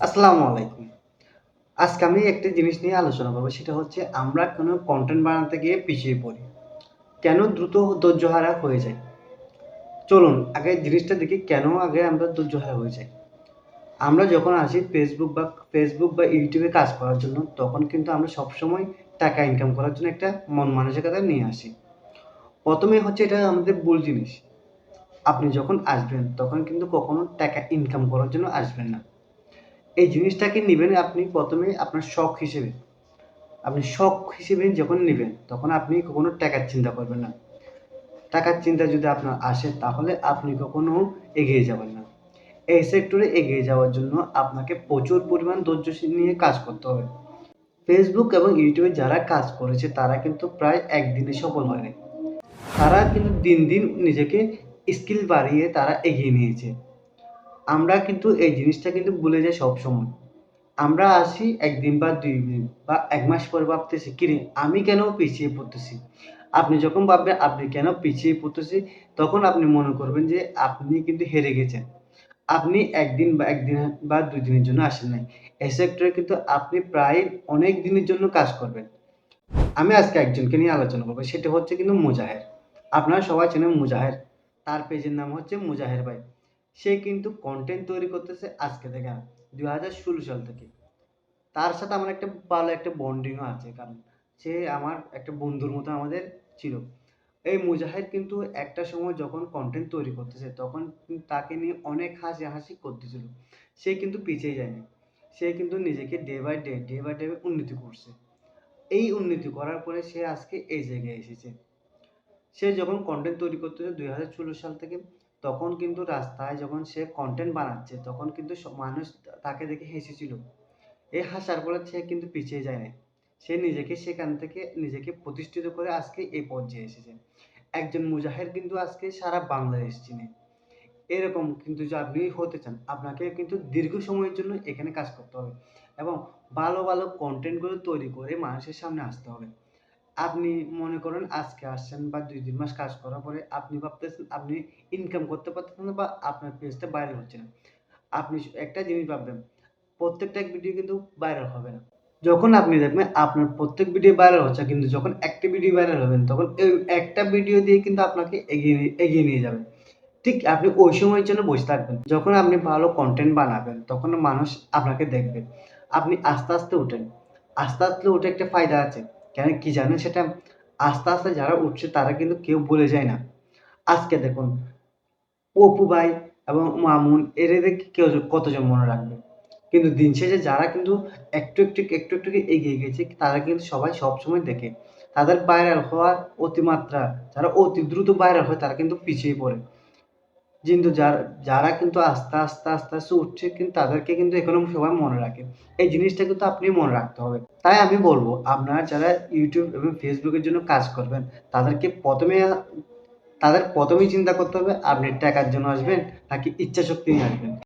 আসসালামু আলাইকুম। আজকে আমি একটা জিনিস নিয়ে আলোচনা করব, সেটা হচ্ছে আমরা কোনো কন্টেন্ট বানাতে গিয়ে পিছিয়ে পড়ি। কেন দ্রুত ধৈর্যহারা হয়ে যায়? চলুন, আগে জিনিসটা দেখি, কেন আগে আমরা ধৈর্যহারা হয়ে যাই? আমরা যখন আসি ফেসবুক বা ফেসবুক বা ইউটিউবে কাজ করার জন্য, তখন কিন্তু আমরা সবসময় টাকা ইনকাম করার জন্য একটা মন মানসিকতা নিয়ে আসি। প্রথমে হচ্ছে এটা আমাদের ভুল জিনিস। আপনি যখন আসবেন, তখন কিন্তু কখনো টাকা ইনকাম করার জন্য আসবেন না। এই জিনিসটাকে নেবেন আপনি প্রথমে আপনার শখ হিসেবে। আপনি শখ হিসেবে যখন নেবেন, তখন আপনি কখনো টাকার চিন্তা করবেন না। টাকার চিন্তা যদি আপনার আসে, তাহলে আপনি কখনো এগিয়ে যাবেন না। এই সেক্টরে এগিয়ে যাওয়ার জন্য আপনাকে প্রচুর পরিমাণ ধৈর্য নিয়ে কাজ করতে হবে। ফেসবুক এবং ইউটিউবে যারা কাজ করেছে, তারা কিন্তু প্রায় একদিনে সফল হয়নি। তারা কিন্তু দিন দিন নিজেকে স্কিল বাড়িয়ে তারা এগিয়ে নিয়েছে। আমরা কিন্তু এই জিনিসটা কিন্তু ভুলে যাই সবসময়। আমরা আসি একদিন বা দুই দিন বা এক মাস পরে ভাবতেছি কিরে আমি কেন পিছিয়ে পড়তেছি? আপনি যখন ভাববেন, আপনি কেন পিছিয়ে পড়তেছি? তখন আপনি মনে করবেন যে আপনি কিন্তু হেরে গেছেন। আপনি একদিন বা একদিন বা দুই দিনের জন্য আসেন নাই। এই সেক্টরে কিন্তু আপনি প্রায় অনেক দিনের জন্য কাজ করবেন। আমি আজকে একজনকে নিয়ে আলোচনা করব, সেটা হচ্ছে কিন্তু মুজাহের। আপনারা সবাই চেনেন মুজাহের। তার পেজের নাম হচ্ছে মুজাহের ভাই। সে কিন্তু কন্টেন্ট তৈরি করতেছে আজকে থেকে, দুই হাজার ষোলো সাল থেকে। তার সাথে আমার একটা ভালো একটা বন্ডিংও আছে, কারণ সে আমার একটা বন্ধুর মতো আমাদের ছিল। এই মুজাহিদ কিন্তু একটা সময় যখন কন্টেন্ট তৈরি করতেছে, তখন তাকে নিয়ে অনেক হাসি হাসি করতেছিল। সে কিন্তু পিছিয়ে যায়নি। সে কিন্তু নিজেকে day by day day by day উন্নতি করছে। এই উন্নতি করার পরে সে আজকে এই জায়গায় এসেছে। সে যখন কন্টেন্ট তৈরি করতেছে, দুই হাজার ষোলো সাল থেকে তখন কিন্তু রাস্তায় যখন সে কন্টেন্ট বানাচ্ছে, তখন কিন্তু মানুষ তাকে দেখে হেসেছিল। এই হাসার ফলে সে কিন্তু পিছিয়ে যায় না সে নিজেকে সেখান থেকে নিজেকে প্রতিষ্ঠিত করে আজকে এই পর্যায়ে এসেছে। একজন মুজাহির কিন্তু আজকে সারা বাংলাদেশ চিনে। এরকম কিন্তু যে আপনি হতে চান, আপনাকে কিন্তু দীর্ঘ সময়ের জন্য এখানে কাজ করতে হবে এবং ভালো ভালো কন্টেন্টগুলো তৈরি করে মানুষের সামনে আসতে হবে। আপনি মনে করেন আজকে আসছেন বা দুই তিন মাস কাজ করার পরে আপনি ভাবতেছেন আপনি ইনকাম করতে পারতেছেন না বা আপনার পেজটা ভাইরাল হচ্ছে না। আপনি একটা জিনিস ভাববেন, প্রত্যেকটা ভিডিও কিন্তু ভাইরাল হবে না। যখন আপনি দেখবেন আপনার প্রত্যেক ভিডিও ভাইরাল হচ্ছে, কিন্তু যখন একটা ভিডিও ভাইরাল হবেন তখন একটা ভিডিও দিয়ে কিন্তু আপনাকে এগিয়ে এগিয়ে নিয়ে যাবে। ঠিক আপনি ওই সময়ের জন্য বসে থাকবেন। যখন আপনি ভালো কন্টেন্ট বানাবেন, তখন মানুষ আপনাকে দেখবে। আপনি আস্তে আস্তে উঠেন। আস্তে আস্তে উঠে একটা ফায়দা আছে। কেন কি জানেন? সেটা আস্তে আস্তে যারা উঠছে তারা কিন্তু কেউ বলে যায় না। আজকে দেখুন, অপু ভাই এবং মামুন এদের কেউ কতজন মনে রাখবে? কিন্তু দিন শেষে যারা কিন্তু একটু একটু একটু একটু এগিয়ে গেছে, তারা কিন্তু সবাই সবসময় দেখে। তাদের ভাইরাল হওয়ার অতিমাত্রা, যারা অতি দ্রুত ভাইরাল হয় তারা কিন্তু পিছিয়ে পড়ে। কিন্তু যারা যারা কিন্তু আস্তে আস্তে আস্তে আস্তে উঠছে কিন্তু তাদেরকে কিন্তু এখনও সবাই মনে রাখে। এই জিনিসটা কিন্তু আপনি মনে রাখতে হবে। তাই আমি বলব, আপনারা যারা ইউটিউব এবং ফেসবুকের জন্য কাজ করবেন, তাদেরকে প্রথমে, তাদের প্রথমেই চিন্তা করতে হবে, আপনি টাকার জন্য আসবেন নাকি ইচ্ছা শক্তি নিয়ে আসবেন।